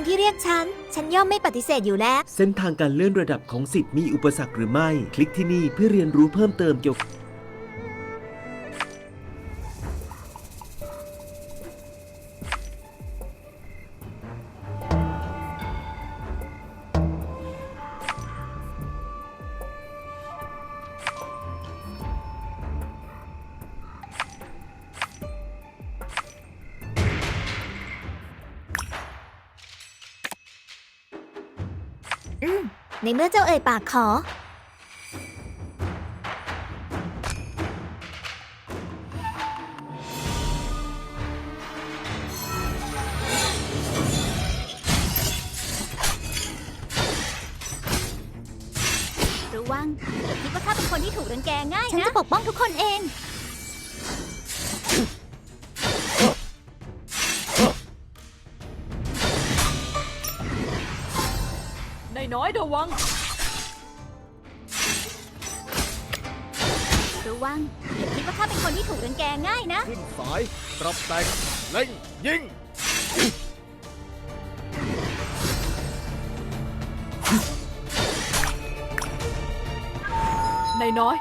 คุณที่เรียกฉัน ฉันย่อมไม่ปฏิเสธอยู่แล้ว เส้นทางการเลื่อนระดับของสิทธิ์มีอุปสรรคหรือไม่ คลิกที่นี่เพื่อเรียนรู้เพิ่มเติมเกี่ยว เมื่อเจ้าเอ่ยปากขอ ระวังอย่าคิดว่าข้าเป็นคนที่ถูกรังแกง่ายฉันนะ จะปกป้องทุกคนเอง นายน้อยระวัง วังอย่าคิดว่าข้าเป็นคนที่ถูกรังแกง่ายนะ ขึ้นสายปรับแต่งเล็งยิง นายน้อย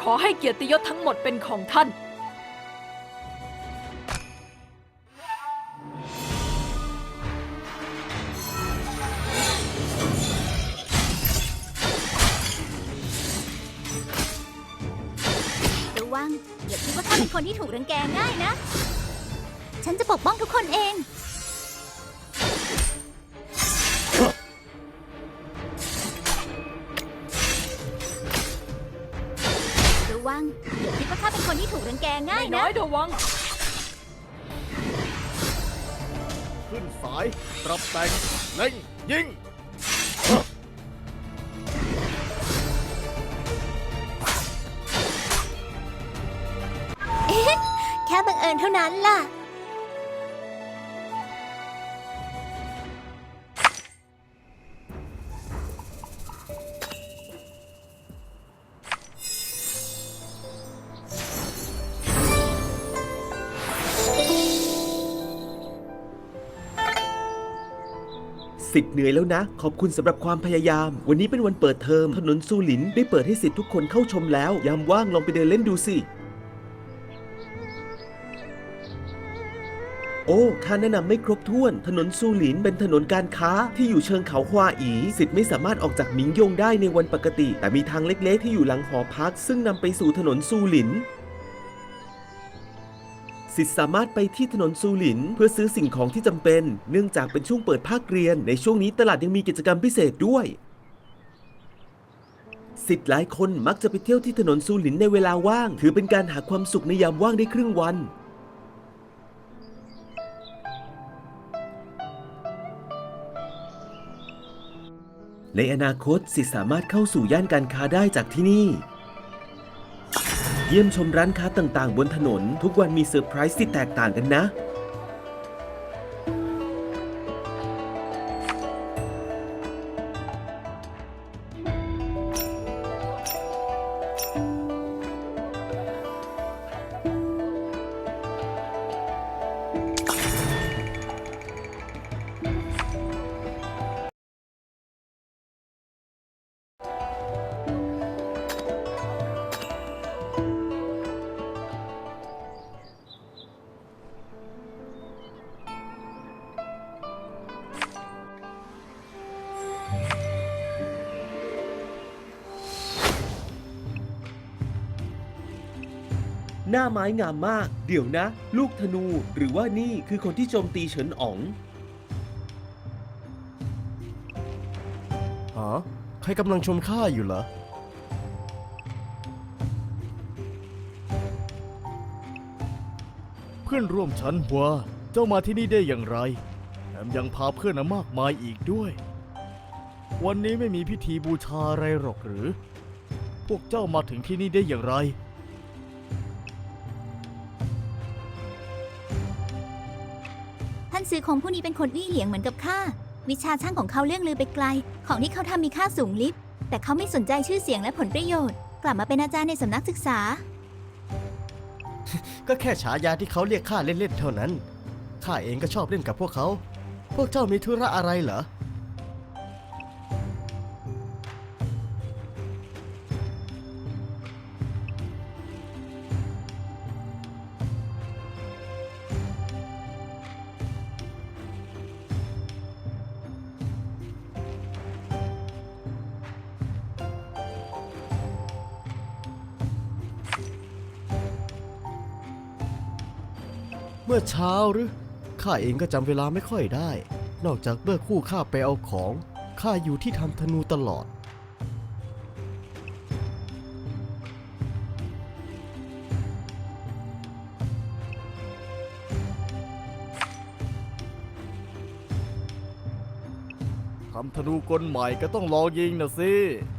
ขอให้เกียรติยศทั้งหมดเป็นของท่าน เป็นคนที่ถูกรังแกง่ายนะ ฉันจะปกป้องทุกคนเอง สิทธิ์เหนื่อยแล้วนะ ขอบคุณสำหรับความพยายาม วันนี้เป็นวันเปิดเทอมถนนซูหลินได้เปิดให้สิทธิ์ทุกคนเข้าชมแล้ว ยามว่างลองไปเดินเล่นดูสิโอ้ค่าแนะนำไม่ครบถ้วน ถนนซูหลินเป็นถนนการค้าที่อยู่เชิงเขาฮวาอี สิทธิ์ไม่สามารถออกจากหมิงยงได้ในวันปกติ แต่มีทางเล็กๆ ที่อยู่หลังหอพัก ซึ่งนำไปสู่ถนนซูหลิน สิทธิ์สามารถไปที่ถนนซูหลิน เพื่อซื้อสิ่งของที่จำเป็น เนื่องจากเป็นช่วงเปิดภาคเรียน ในช่วงนี้ตลาดยังมีกิจกรรมพิเศษด้วย สิทธิ์หลายคนมักจะไปเที่ยวที่ถนนซูหลินในเวลาว่าง ถือเป็นการหาความสุขในยามว่างได้ครึ่งวันในอนาคตสิทธิ์สามารถเข้าสู่ย่านการค้าได้จากที่นี่ เยี่ยมชมร้านค้าต่างๆ บนถนน ทุกวันมีเซอร์ไพรส์ที่แตกต่างกันนะ น้าไม้งามมาก เดี๋ยวนะ ลูกธนูหรือว่านี่คือคนที่โจมตีเฉินอ๋องฮะใครกำลังชมข้าอยู่เหรอ เพื่อนร่วมชั้นหัว เจ้ามาที่นี่ได้อย่างไรแถมยังพาเพื่อนมามากมายอีกด้วย วันนี้ไม่มีพิธีบูชาอะไรหรอกหรือ พวกเจ้ามาถึงที่นี่ได้อย่างไร ซื้อของผู้นี้เป็นคนอี้เหลียงเหมือนกับข้า วิชาช่างของเขาเลื่องลือไปไกล ของที่เขาทำมีค่าสูงลิบ แต่เขาไม่สนใจชื่อเสียงและผลประโยชน์ กลับมาเป็นอาจารย์ในสำนักศึกษา ก็แค่ฉายาที่เขาเรียกข้าเล่นๆเท่านั้น ข้าเองก็ชอบเล่นกับพวกเขา พวกเจ้ามีธุระอะไรเหรอ เมื่อเช้าหรือข้าเองก็จำเวลาไม่ค่อยได้ นอกจากเมื่อคู่ข้าไปเอาของข้าอยู่ที่ทำธนูตลอด ทำธนูกลใหม่ก็ต้องลองยิงนะสิ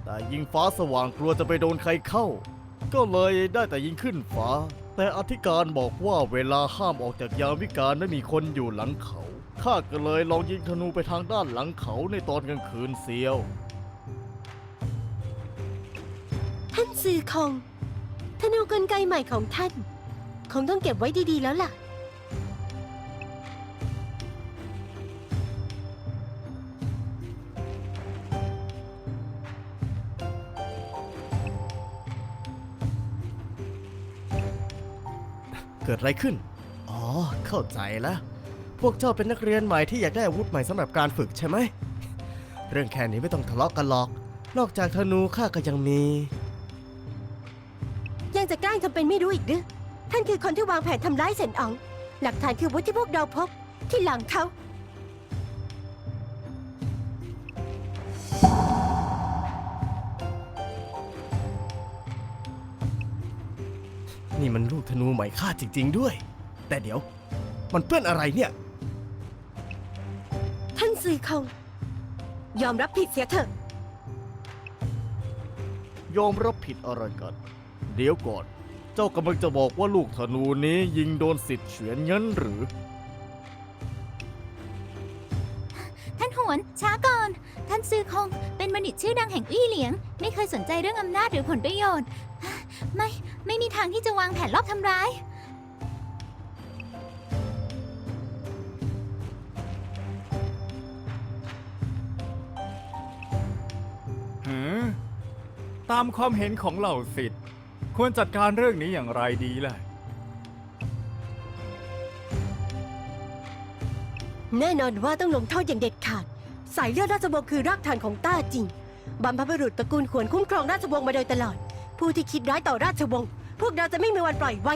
แต่ยิงฟ้าสว่างกลัวจะไปโดนใครเข้า ก็เลยได้แต่ยิงขึ้นฟ้า แต่อธิการบอกว่าเวลาห้ามออกจากยามวิการไม่มีคนอยู่หลังเขา ข้าก็เลยลองยิงธนูไปทางด้านหลังเขาในตอนกลางคืนเสียว ท่านสื่อคงธนูกลไกใหม่ของท่าน คงต้องเก็บไว้ดีๆแล้วล่ะ เกิดอะไรขึ้น อ๋อ เข้าใจแล้ว พวกเจ้าเป็นนักเรียนใหม่ที่อยากได้อาวุธใหม่สำหรับการฝึกใช่ไหม เรื่องแค่นี้ไม่ต้องทะเลาะกันหรอก นอกจากธนูข้าก็ยังมี ยังจะกล้งทำเป็นไม่รู้อีกหรือท่านคือคนที่วางแผนทำร้ายเซนอ๋อง หลักฐานคือวุธที่พวกเราพบ ที่หลังเขา นี่มันลูกธนูใหม่ข้าจริง ๆ ด้วย แต่เดี๋ยว มันเปื้อนอะไรเนี่ย ท่านสื่อคงยอมรับผิดเสียเถอะ ยอมรับผิดอะไรกัน เดี๋ยวก่อน เจ้ากำลังจะบอกว่าลูกธนูนี้ยิงโดนสิทธิ์เฉวียนงั้นหรือ ท่านหวน ช้าก่อน ท่านซือคง เป็นบัณฑิตชื่อดังแห่งอี้เหลียง ไม่เคยสนใจเรื่องอำนาจหรือผลประโยชน์ ไม่ ไม่มีทางที่จะวางแผนลอบทำร้าย หือตามความเห็นของเหล่าสิทธิ์ ควรจัดการเรื่องนี้อย่างไรดีล่ะ แน่นอนว่าต้องลงโทษอย่างเด็ดขาด สายเลือดราชวงศ์คือรากฐานของต้าจริง บรรพบุรุษตระกูลขวนคุ้มครองราชวงศ์มาโดยตลอด ผู้ที่คิดร้ายต่อราชวงศ์พวกเราจะไม่มีวันปล่อยไว้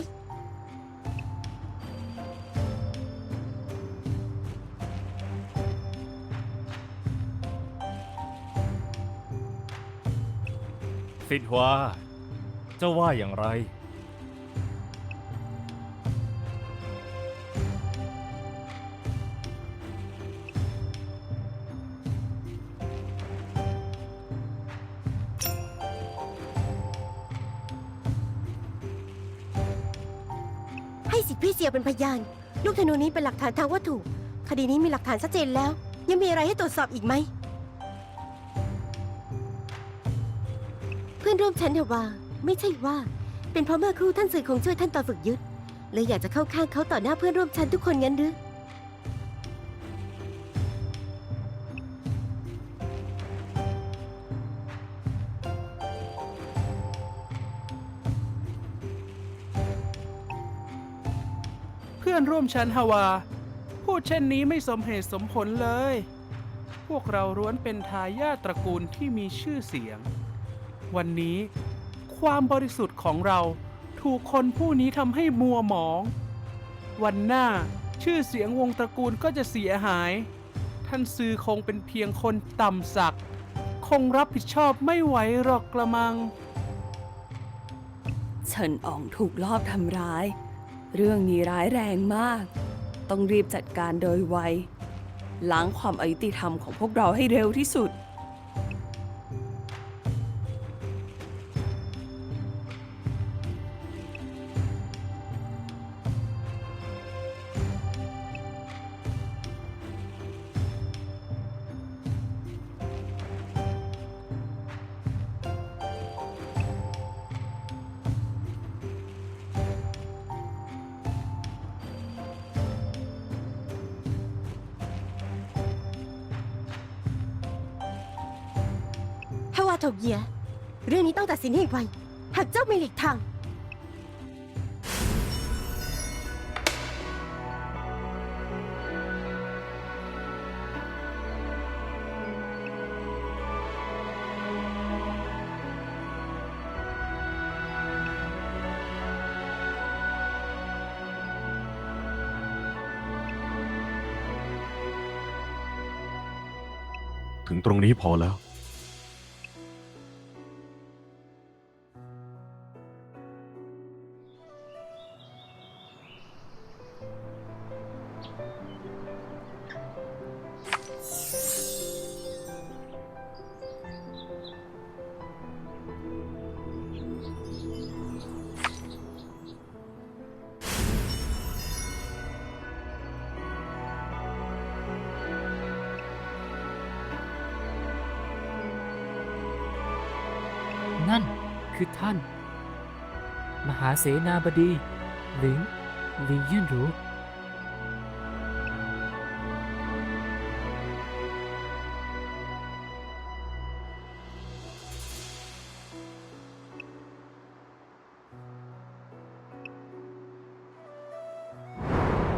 สิทธว่าเจ้าว่าอย่างไร เป็นพยาน ลูกธนูนี้เป็นหลักฐานทางวัตถุ คดีนี้มีหลักฐานชัดเจนแล้ว ยังมีอะไรให้ตรวจสอบอีกไหม เพื่อนร่วมชั้นเทว่าไม่ใช่ว่า เป็นเพราะเมื่อครูท่านสื่อคงช่วยท่านตอนฝึกยึดเลยอยากจะเข้าข้างเขาต่อหน้าเพื่อนร่วมชั้นทุกคนงั้นหรือ อนร่วมชั้นฮาวา พูดเช่นนี้ไม่สมเหตุสมผลเลย พวกเราล้วนเป็นทายาทตระกูลที่มีชื่อเสียง วันนี้ความบริสุทธิ์ของเราถูกคนผู้นี้ทำให้มัวหมอง วันหน้าชื่อเสียงวงตระกูลก็จะเสียหาย ท่านซือคงเป็นเพียงคนต่ำสัก คงรับผิดชอบไม่ไหวหรอกกระมัง เฉินอ๋องถูกลอบทำร้าย เรื่องนี้ร้ายแรงมาก ต้องรีบจัดการโดยไว ล้างความอายุติธรรมของพวกเราให้เร็วที่สุดาว่าถกเยีย เรื่องนี้ต้องตัดสินให้ไว หากเจ้าไม่หลีกทาง ถึงตรงนี้พอแล้ว ท่าน มหาเสนาบดี หลิงหลิงเยี่ยนหรู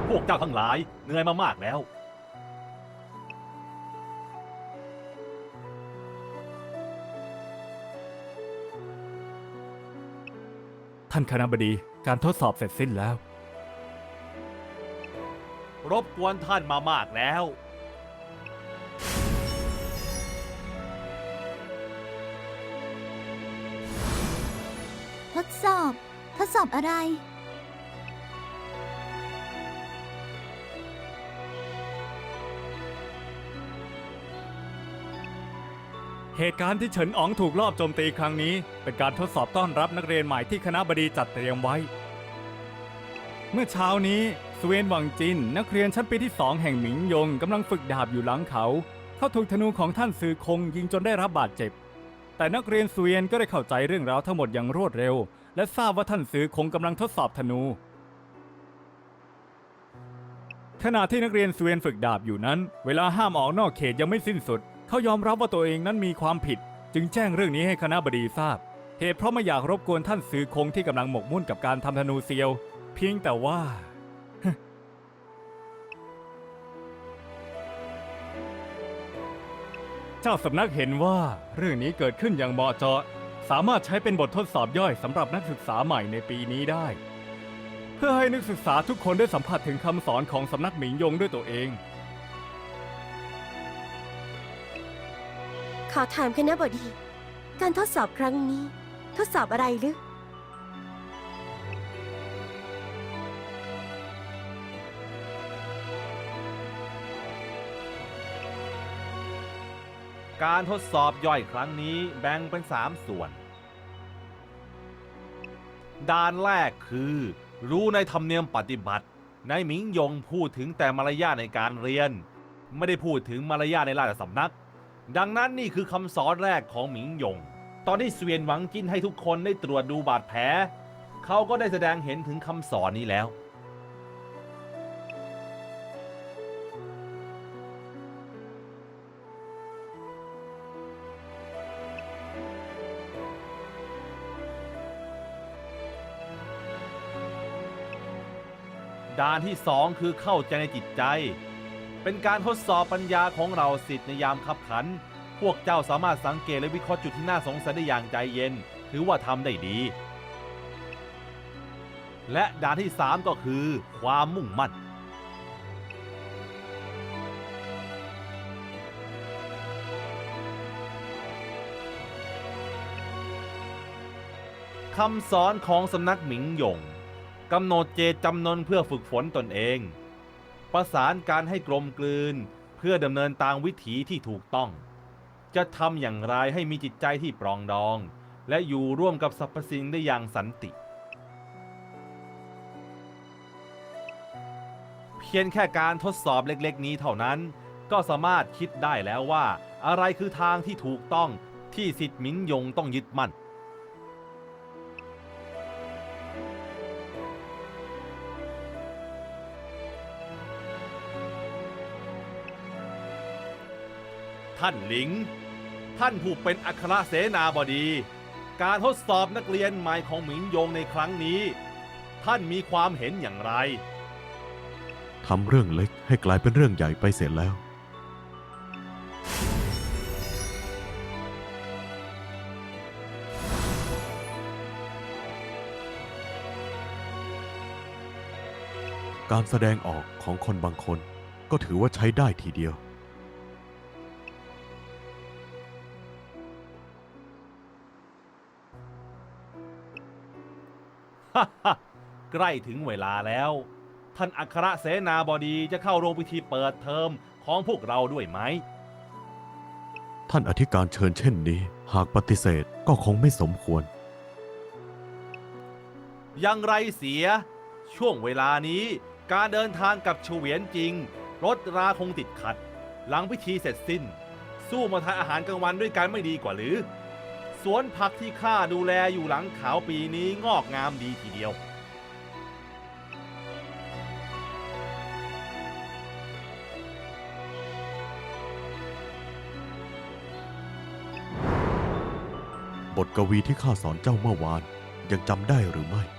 พวกเจ้าทั้งหลายเหนื่อยมามากแล้ว ท่านคณะบดีการทดสอบเสร็จสิ้นแล้ว รบกวนท่านมามากแล้ว ทดสอบ ทดสอบอะไร เหตุการณ์ที่เฉินอ๋องถูกลอบโจมตีครั้งนี้ เป็นการทดสอบต้อนรับนักเรียนใหม่ที่คณะบดีจัดเตรียมไว้ เมื่อเช้านี้สเวนหวังจิน นักเรียนชั้นปีที่สองแห่งหมิงยงกำลังฝึกดาบอยู่หลังเขา เขาถูกธนูของท่านซือคงยิงจนได้รับบาดเจ็บ แต่นักเรียนสเวียนก็ได้เข้าใจเรื่องราวทั้งหมดอย่างรวดเร็ว และทราบว่าท่านซือคงกำลังทดสอบธนูขณะที่นักเรียนสเวียนฝึกดาบอยู่นั้น เวลาห้ามออกนอกเขตยังไม่สิ้นสุด เขายอมรับว่าตัวเองนั้นมีความผิด จึงแจ้งเรื่องนี้ให้คณะบดีทราบ เหตุเพราะไม่อยากรบกวนท่านซือคงที่กำลังหมกมุ่นกับการทำธนูเซียว เพียงแต่ว่า เจ้าสำนักเห็นว่าเรื่องนี้เกิดขึ้นอย่างเหมาะเจาะสามารถใช้เป็นบททดสอบย่อยสำหรับนักศึกษาใหม่ในปีนี้ได้ เพื่อให้นักศึกษาทุกคนได้สัมผัสถึงคำสอนของสำนักหมิงยงด้วยตัวเอง ขอถามคณะบดี การทดสอบครั้งนี้ ทดสอบอะไรหรือ การทดสอบย่อยครั้งนี้แบ่งเป็น 3 ส่วน ด้านแรกคือ รู้ในธรรมเนียมปฏิบัติในหมิงยงพูดถึงแต่มารยาทในการเรียน ไม่ได้พูดถึงมารยาทในราชสำนัก ดังนั้นนี่คือคำสอนแรกของหมิงยง ตอนที่เสวียนหวังจินให้ทุกคนได้ตรวจดูบาดแผล เขาก็ได้แสดงเห็นถึงคำสอนนี้แล้วด้านที่สองคือเข้าใจในจิตใจ เป็นการทดสอบปัญญาของเราสิทธิ์ในยามขับขัน พวกเจ้าสามารถสังเกตและวิเคราะห์จุดที่น่าสงสัยได้อย่างใจเย็น ถือว่าทำได้ดี และด้านที่สามก็คือ ความมุ่งมั่น คำสอนของสำนักหมิงหยงกำหนดเจตจำนนเพื่อฝึกฝนตนเอง ประสานการให้กลมกลืน เพื่อดำเนินตามวิถีที่ถูกต้อง จะทำอย่างไรให้มีจิตใจที่ปรองดอง และอยู่ร่วมกับสรรพสิ่งได้อย่างสันติ เพียงแค่การทดสอบเล็กๆ นี้เท่านั้น ก็สามารถคิดได้แล้วว่า อะไรคือทางที่ถูกต้องที่สิทธิ์มิงยงต้องยึดมั่น ท่านหลิง ท่านผู้เป็นอัครเสนาบดี การทดสอบนักเรียนใหม่ของหมิงยงในครั้งนี้ ท่านมีความเห็นอย่างไร ทำเรื่องเล็กให้กลายเป็นเรื่องใหญ่ไปเสร็จแล้ว การแสดงออกของคนบางคนก็ถือว่าใช้ได้ทีเดียว ใกล้ถึงเวลาแล้ว ท่านอัครเสนาบดีจะเข้าโรงพิธีเปิดเทอมของพวกเราด้วยไหม ท่านอธิการเชิญเช่นนี้ หากปฏิเสธก็คงไม่สมควรยังไรเสีย ช่วงเวลานี้การเดินทางกับเฉวียนจริง รถราคงติดขัด หลังพิธีเสร็จสิ้น สู้มาทานอาหารกลางวันด้วยกันไม่ดีกว่าหรือ สวนผักที่ข้าดูแลอยู่หลังเขาปีนี้งอกงามดีทีเดียว บทกวีที่ข้าสอนเจ้าเมื่อวานยังจำได้หรือไม่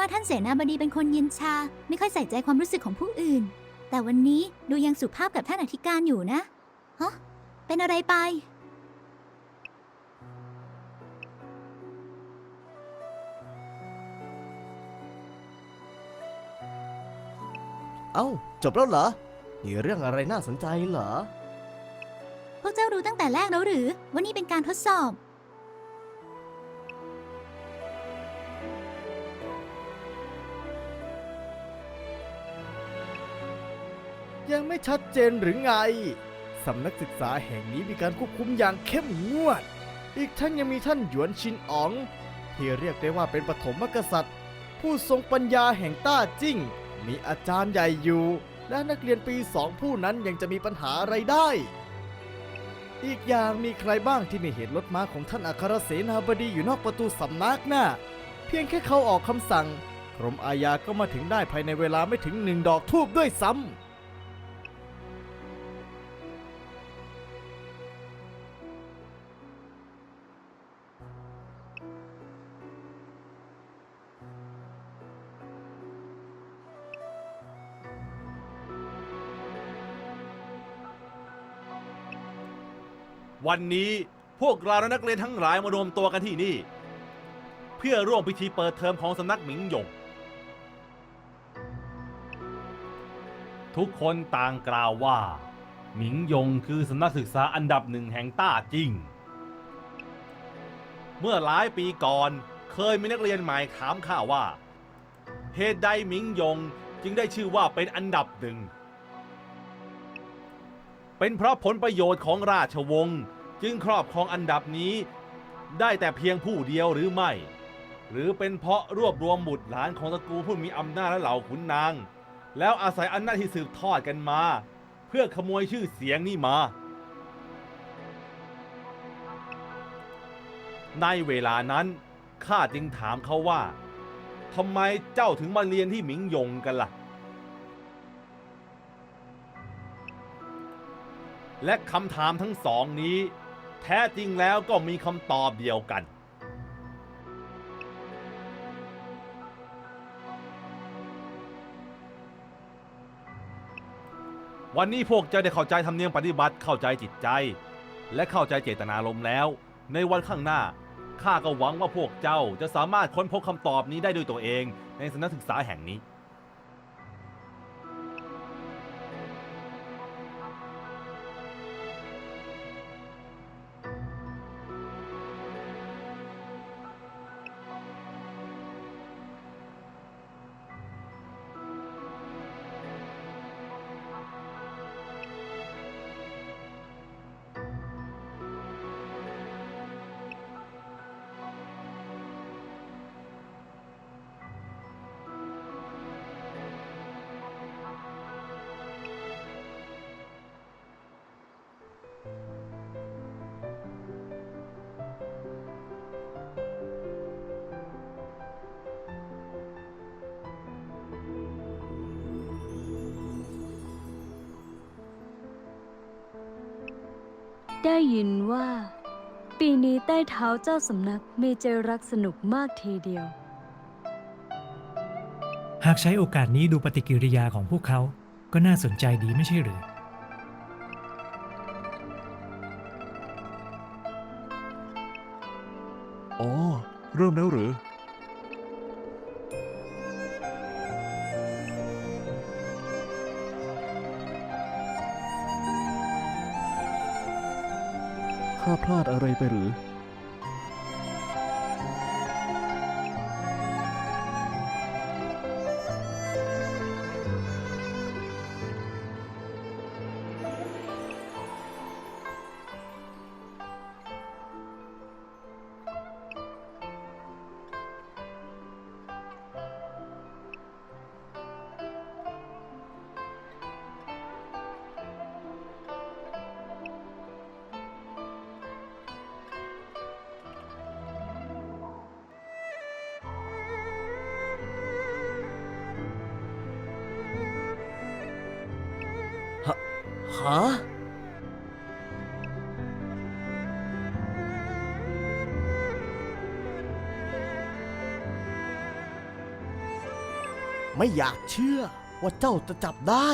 ว่าท่านเสนาบดีเป็นคนเย็นชา ไม่ค่อยใส่ใจความรู้สึกของผู้อื่น แต่วันนี้ดูยังสุภาพกับท่านอธิการอยู่นะฮะเป็นอะไรไป เอ้า จบแล้วเหรอ มีเรื่องอะไรน่าสนใจเหรอ พวกเจ้ารู้ตั้งแต่แรกแล้วหรือว่านี่เป็นการทดสอบ ยังไม่ชัดเจนหรือไงสำนักศึกษาแห่งนี้มีการควบคุมอย่างเข้มงวด อีกทั้งยังมีท่านหยวนชินอ๋อง ที่เรียกได้ว่าเป็นปฐมกษัตริย์ ผู้ทรงปัญญาแห่งต้าจิ้ง มีอาจารย์ใหญ่อยู่ และนักเรียนปีสองผู้นั้นยังจะมีปัญหาอะไรได้ อีกอย่างมีใครบ้างที่ไม่เห็นรถม้าของท่านอัครเสนาบดีอยู่นอกประตูสำนักน่ะเพียงแค่เขาออกคำสั่งกรมอาญาก็มาถึงได้ภายในเวลาไม่ถึงหนึ่งดอกทูบด้วยซ้ำ วันนี้พวกเราและนักเรียนทั้งหลายมารวมตัวกันที่นี่ เพื่อร่วมพิธีเปิดเทอมของสำนักหมิงหยง ทุกคนต่างกล่าวว่า หมิงหยงคือสำนักศึกษาอันดับหนึ่งแห่งต้าจริง เมื่อหลายปีก่อนเคยมีนักเรียนใหม่ถามข้าว่าเหตุใดหมิงหยงจึงได้ชื่อว่าเป็นอันดับหนึ่ง เป็นเพราะผลประโยชน์ของราชวงศ์จึงครอบครองอันดับนี้ ได้แต่เพียงผู้เดียวหรือไม่ หรือเป็นเพราะรวบรวมบุตรหลานของตระกูลผู้มีอำนาจและเหล่าขุนนาง แล้วอาศัยอำนาจที่สืบทอดกันมา เพื่อขโมยชื่อเสียงนี่มา ในเวลานั้นข้าจึงถามเขาว่าทำไมเจ้าถึงมาเรียนที่หมิงยงกันล่ะ และคำถามทั้งสองนี้ แท้จริงแล้วก็มีคำตอบเดียวกัน วันนี้พวกเจ้าได้เข้าใจธรรมเนียมปฏิบัติเข้าใจจิตใจ และเข้าใจเจตนารมณ์แล้ว ในวันข้างหน้าข้าก็หวังว่าพวกเจ้าจะสามารถค้นพบคำตอบนี้ได้ด้วยตัวเองในสำนักศึกษาแห่งนี้ ได้ยินว่า ปีนี้ใต้เท้าเจ้าสำนักมีใจรักสนุกมากทีเดียว หากใช้โอกาสนี้ดูปฏิกิริยาของพวกเขา ก็น่าสนใจดีไม่ใช่หรือ อ๋อ เริ่มแล้วหรือ ข้าพลาดอะไรไปหรือ ฮะไม่อยากเชื่อว่าเจ้าจะจับได้